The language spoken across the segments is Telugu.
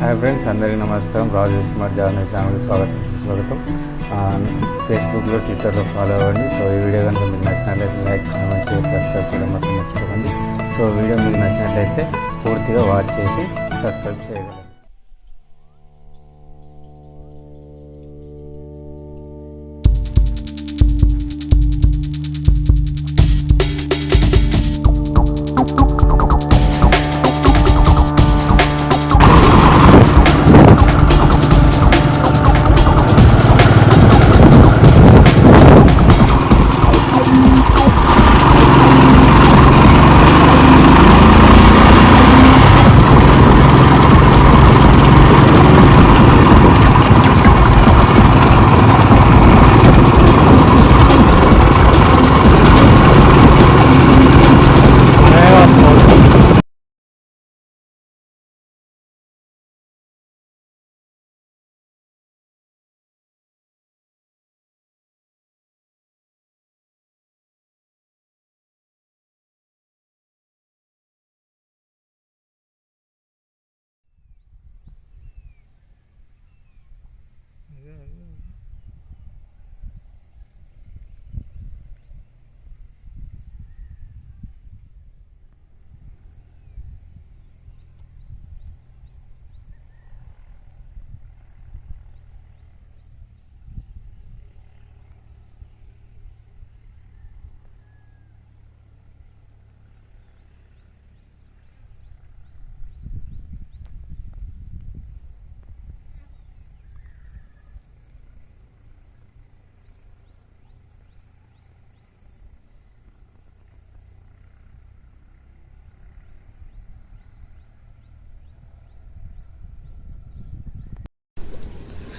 హాయ్ ఫ్రెండ్స్ అందరికీ నమస్కారం. రాజు స్మార్ట్ జర్నల్ ఛానల్కి స్వాగతం. స్వాగతం. ఫేస్బుక్లో ట్విట్టర్లో ఫాలో అవ్వండి. సో ఈ వీడియో కనుక మీకు నచ్చినట్లయితే లైక్ కామెంట్ షేర్ సబ్స్క్రైబ్ చేయడం మాత్రం మర్చిపోకండి. సో వీడియో మీకు నచ్చినట్లయితే పూర్తిగా వాచ్ చేసి సబ్స్క్రైబ్ చేయగలరు.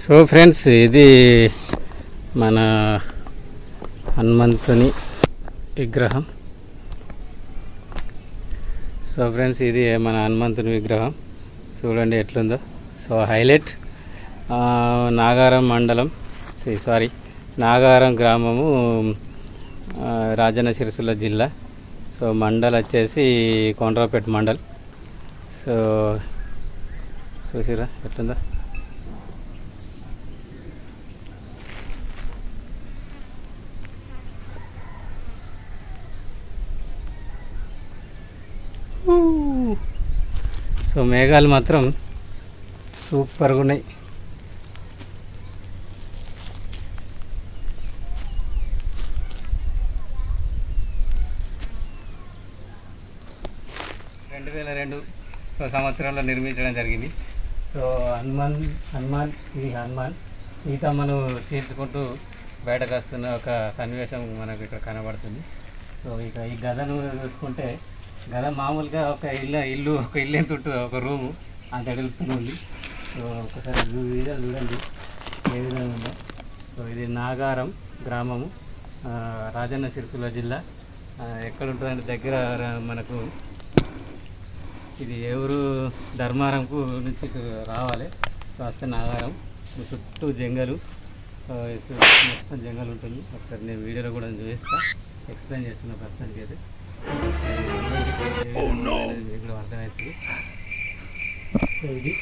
సో ఫ్రెండ్స్ ఇది మన హనుమంతుని విగ్రహం. సో ఫ్రెండ్స్ ఇది మన హనుమంతుని విగ్రహం. చూడండి ఎట్లుందో. సో హైలైట్ నాగారం మండలం సారీ నాగారం గ్రామము రాజన్న సిరిసిల్ల జిల్లా. సో మండల్ వచ్చేసి కొండ్రాపేట మండల్. సో చూసిరా ఎట్లుందో? సో మేఘాలు మాత్రం సూపర్గా ఉన్నాయి. రెండు వేల రెండు సో సంవత్సరంలో నిర్మించడం జరిగింది. సో హనుమాన్ హనుమాన్ శ్రీ హనుమాన్ సీతమ్మను చీల్చుకుంటూ బయటకు వస్తున్న ఒక సన్నివేశం మనకు ఇక్కడ కనబడుతుంది. సో ఇక ఈ గదను చూసుకుంటే కదా మామూలుగా ఒక ఇల్లు ఇల్లు ఒక ఇల్లు ఎంత ఉంటుంది ఒక రూము అంత ఎడుగుతుంది ఉంది సో ఒకసారి చూ- వీడియో చూడండి ఏ విధంగా ఉందో. సో ఇది నాగారం గ్రామము రాజన్న సిరిసిల్ల జిల్లా. ఎక్కడ ఉంటుందంటే దగ్గర మనకు ఇది ఎవరు ధర్మారంకు నుంచి రావాలి. సో వస్తే నాగారం. చుట్టూ జంగలు. మొత్తం జంగలు ఉంటుంది. ఒకసారి నేను వీడియోలో కూడా చూపిస్తాను ఎక్స్ప్లెయిన్ చేస్తున్నా ప్రస్తుతానికి అయితే కూడా అర్థమవుతుంది సో ఇది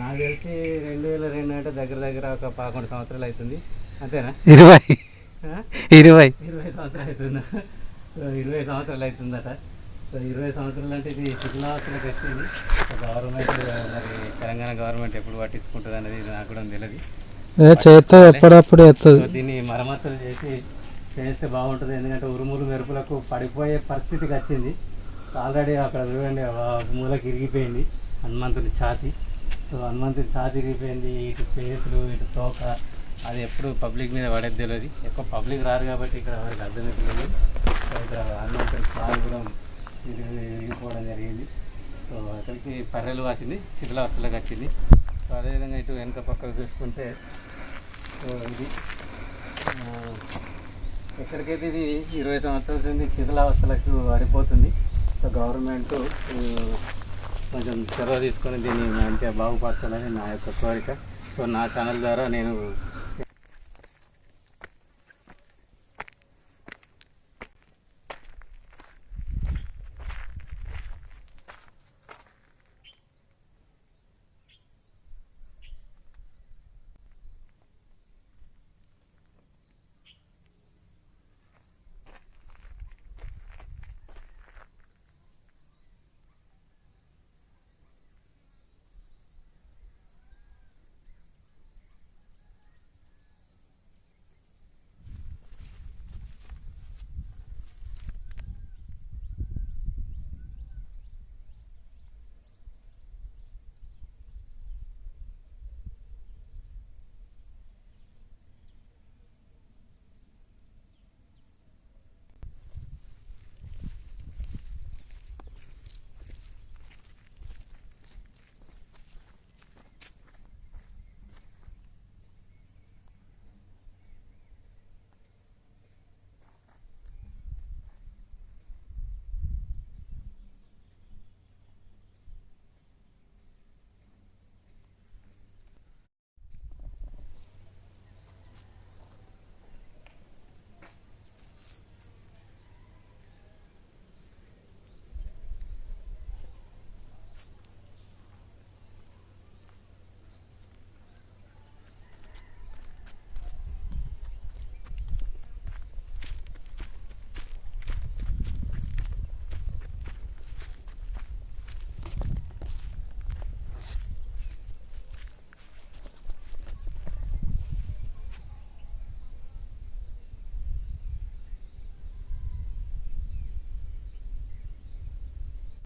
నాకు తెలిసి రెండు వేల రెండు అంటే దగ్గర దగ్గర ఒక పదకొండు సంవత్సరాలు అవుతుంది. అంతేనా? ఇరవై? ఇరవై. ఇరవై సంవత్సరాలు అవుతుందా? సో ఇరవై సంవత్సరాలు అవుతుందట సో ఇరవై సంవత్సరాలు అంటే ఇది శిథిలావస్థలకు వచ్చింది గవర్నమెంట్ మరి తెలంగాణ గవర్నమెంట్ ఎప్పుడు పట్టించుకుంటుంది అనేది నాకు కూడా తెలియదు. ఏ చేస్తే ఎప్పుడప్పుడు దీన్ని మరమ్మతులు చేసి చేస్తే బాగుంటుంది. ఎందుకంటే ఉరుములు మెరుపులకు పడిపోయే పరిస్థితికి వచ్చింది. ఆల్రెడీ అక్కడ చూడండి ఆ మూలకి ఇరిగిపోయింది హనుమంతుడి ఛాతి. సో హనుమంతుని ఛాతి ఇరిగిపోయింది ఇటు చేతులు ఇటు తోక అది ఎప్పుడు పబ్లిక్ మీద పడేది తెలియదు ఎక్కువ పబ్లిక్ రారు కాబట్టి ఇక్కడ వారికి అర్థమవుతుంది సో ఇక్కడ హనుమంతుడి కాలు కూడా ఇరిగిపోవడం జరిగింది. సో అక్కడికి పర్రెలు వాసింది శిథిలావస్థలోకి వచ్చింది. సో అదేవిధంగా ఇటు వెనక పక్కకు చూసుకుంటే సో ఇది ఇక్కడికైతే ఇది ఇరవై సంవత్సరాల నుంచి శిథిలావస్థలకు పడిపోతుంది సో గవర్నమెంట్ కొంచెం చొరవ తీసుకొని దీన్ని మంచిగా బాగుపరచాలని నా యొక్క కోరిక. సో నా ఛానల్ ద్వారా నేను